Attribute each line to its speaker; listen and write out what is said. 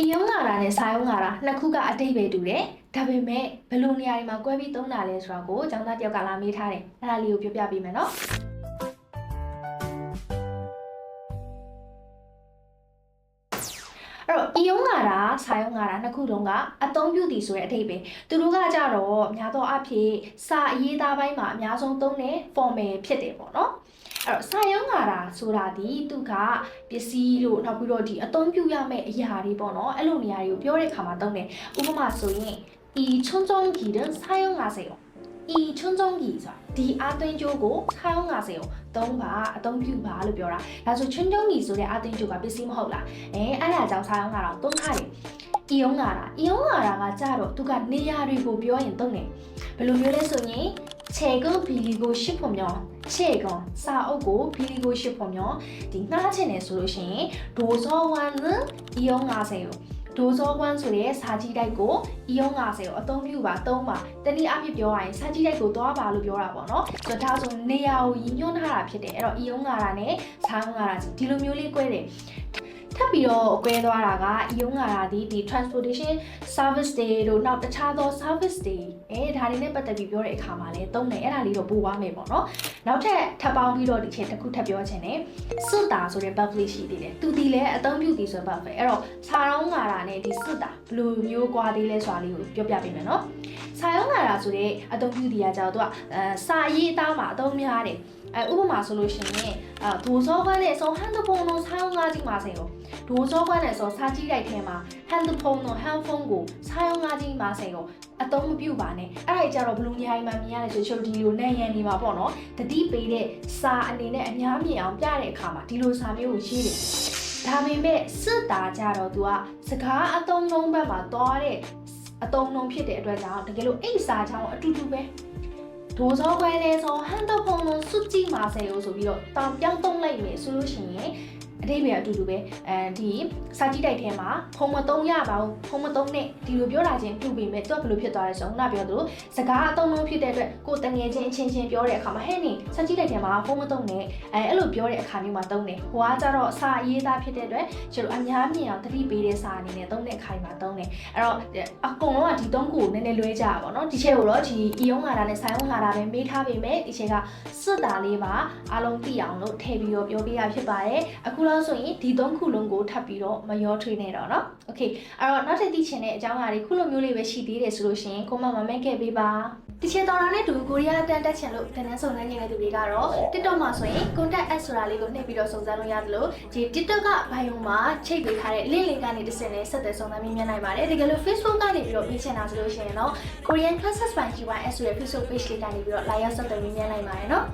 Speaker 1: အယုံလာတာနဲ့စာယုံလာတာနှစ်ခုကအတိတ်ပဲတူတယ်ဒါပေမဲ့ဘယ်လိုနေရာတွေမှာကွဲပြီးသုံးတာလဲဆိုတော့ကိုကျောင်းသားတယောက်ကလာမေးထားတယ်အဲ့ဒါလေးကိုပြောပြပေးမယ်နော် အယုံငါတာစာယုံငါတာနှစ်ခုလုံးကအသုံးပြုသည်ဆိုတဲ့အဓိပ္ပာယ်သူတို့ကကြတော့များသောအားဖြင့်စာအရေးသားပိုင်းမှာအများဆုံးသုံးတဲ့ formal ဖြစ်တယ်ပေါ့နော်အဲ့တော့စာယုံငါတာဆိုတာဒီသူကပစ္စည်းလို့နောက်ပြီးတော့ဒီအသုံးပြုရမယ့်အရာတွေပေါ့နော်အဲ့လိုနေရာတွေကိုပြောတဲ့အခါမှာသုံးတယ်ဥပမာဆိုရင်ဒီချုံချုံကြီးတဲ့စာယုံငါစေရော ဤချွန်းချုံကြီးဆိုတာဒီအာသွင်းကျိုးကို1050ကိုသုံးပါအသုံးပြုပါလို့ပြောတာဒါဆိုချွန်းချုံကြီးဆိုတဲ့အာသွင်းကျိုးကပစ္စည်းမဟုတ်လားအဲအဲ့ဒါကြောင့်1050တော့သုံးထားတယ်အီယုံကာတာအီယုံကာတာကကြတော့သူကနေရာတွေကိုပြောရင်သုံးတယ်ဘယ်လိုမျိုးလဲဆိုရင်ခြေကုန်းဘီလီကိုရှစ်ဖို့မျောခြေကုန်းစာအုပ်ကိုဘီလီကိုရှစ်ဖို့မျောဒီငှားချင်တယ်ဆိုလို့ရှိရင်ဒိုဇောဝမ်အီယုံ50ကို ဒိုဇောဝမ်ဆိုတဲ့စာကြီးတိုက်ကိုဤယုံလာစေကိုအသုံးပြုပါသုံးပါတနည်းအားဖြင့်ပြောရရင်စာကြီးတိုက်ကိုသွားပါလို့ပြောတာပေါ့နော်ဆိုတော့ဒါဆိုနေရာကိုရည်ညွှန်းထားတာဖြစ်တယ်အဲ့တော့ဤယုံလာတာနဲ့စာယုံလာတာဒီလိုမျိုးလေး꿰တယ် ထပ်ပြီးတော့ကွဲသွားတာကယုံလာတာဒီဒီ transportation service တွေတို့နောက်တခြားသော service တွေအဲဒါတွေနဲ့ပတ်သက်ပြီးပြောတဲ့အခါမှာလည်းသုံးတယ်အဲ့ဒါလေးတော့ပို့သွားမယ်ပေါ့နော်နောက်ထပ်ထပ်ပေါင်းပြီးတော့ဒီချက်တစ်ခုထပ်ပြောချင်တယ်စွတ်တာဆိုတဲ့ verb လေးရှိသေးတယ်သူဒီလည်းအသုံးပြုသည်ဆိုတဲ့ verb ပဲအဲ့တော့ခြာတော့ငါတာနဲ့ဒီစွတ်တာဘယ်လိုမျိုးကွာသေးလဲဆိုတာလေးကိုပြောပြပေးမယ်နော်ခြာရောငါတာဆိုတဲ့အသုံးပြုသည်ကကြောက်တော့အဲစာရေးအသားမှာအသုံးများတယ် အဲဥပမာဆိုလို့ရှိရင်အဲဒိုဇောကလည်းဆိုဟန်ဒဖုန်းလုံးဆောင်းကားကြီးမှာစေရောဒိုဇောကလည်းဆိုစာကြည့်လိုက်ထဲမှာဟန်ဒဖုန်းလုံးဟန်ဖုန်းကိုဆောင်းကားကြီးမှာစေရောအသုံးမပြုပါနဲ့အဲ့ဒါကြတော့ဘလူးနေရာကြီးမှာမြင်ရတဲ့ဆိုချိုဒီလိုနဲ့ရန်နေမှာပေါ့နော်တတိပေးတဲ့စာအနေနဲ့အများမြင်အောင်ပြတဲ့အခါမှာဒီလိုစာမျိုးကိုရေးတယ်ဒါပေမဲ့စစ်တာကြတော့ तू ကစကားအသုံးလုံးဘက်မှာသွားတဲ့အသုံးလုံးဖြစ်တဲ့အတွက်ကြောင့်တကယ်လို့အိတ်စာချောင်းအတူတူပဲ ဒိုဇောခွဲလဲဆိုဟန်တော့ဖုန်းလုံးစွတ်ကြည့်ပါစေလို့ဆိုပြီးတော့တောင်ပြောင်းသုံး လိုက်မယ်ဆိုလို့ရှိရင်အတိတ်ပဲအတူတူပဲအဲဒီစာကြည့်တိုက်ထဲမှာဖုံမသုံးရပါဘူးဖုံမသုံးနဲ့ဒီလိုပြောတာချင်းပြုပေမဲ့သူကဘယ်လိုဖြစ်သွားလဲဆိုတော့ခုနပြောသလိုစကားအသုံးလုံးဖြစ်တဲ့အတွက်ကိုယ်တငယ်ချင်းအချင်းချင်းပြောတဲ့အခါမှာဟဲ့နေစာကြည့်တိုက်ထဲမှာဖုံမသုံးနဲ့အဲအဲ့လိုပြောတဲ့အခါမျိုးမှာသုံးတယ်ဟိုကကြတော့စာရေးသားဖြစ်တဲ့အတွက်ကျွန်တော်အများမြင်အောင်တတိပေးတဲ့စာအနေနဲ့သုံးတဲ့အခါမှာသုံးတယ်အဲ့တော့အကုန်လုံးကဒီသုံးခုကိုနည်းနည်းလွဲကြတာပေါ့နော်ဒီချက်ကိုတော့ဒီအီယုံလာတာနဲ့ဆိုင်ုံလာတာပဲမေးထားပေမဲ့ဒီချက်ကစွတ်တာလေးပါအားလုံးသိအောင်လို့ထည့်ပြီးတော့ပြောပြရဖြစ်ပါတယ်အခုလောက်ဆိုရင်ဒီသုံးခုလုံးကိုထပ်ပြီးတော့မရောထွေးနေတော့เนาะโอเคအဲ့တော့နောက်ထပ်သိချင်တဲ့အကြောင်းအရာတွေခုလိုမျိုးလေးပဲရှိသေးတယ်ဆိုလို့ရှိရင်ကိုမမမဲခဲ့ပေးပါဒီချင်တော်တာနဲ့တူကိုရီးယားတန်တက်ချင်လို့တန်းတန်းစုံစမ်းနေတဲ့သူတွေကတော့ TikTok မှာဆိုရင် contact add ဆိုတာလေးကိုနှိပ်ပြီးတော့စုံစမ်းလို့ရတယ်လို့ဒီ TikTok ကဘိုင်ယုံမှာချိတ်ပေးထားတဲ့ link link ကနေတစ်စက်နဲ့ဆက်သွယ်စုံစမ်းမြင်နိုင်ပါတယ်တကယ်လို့ Facebook ကနေပြီးတော့ပြင်ချင်တာဆိုလို့ရှိရင်တော့ Korean Classes by GYS ဆိုတဲ့ Facebook page လေးကနေပြီးတော့ live ဆက်သွယ်မြင်နိုင်ပါတယ်နော်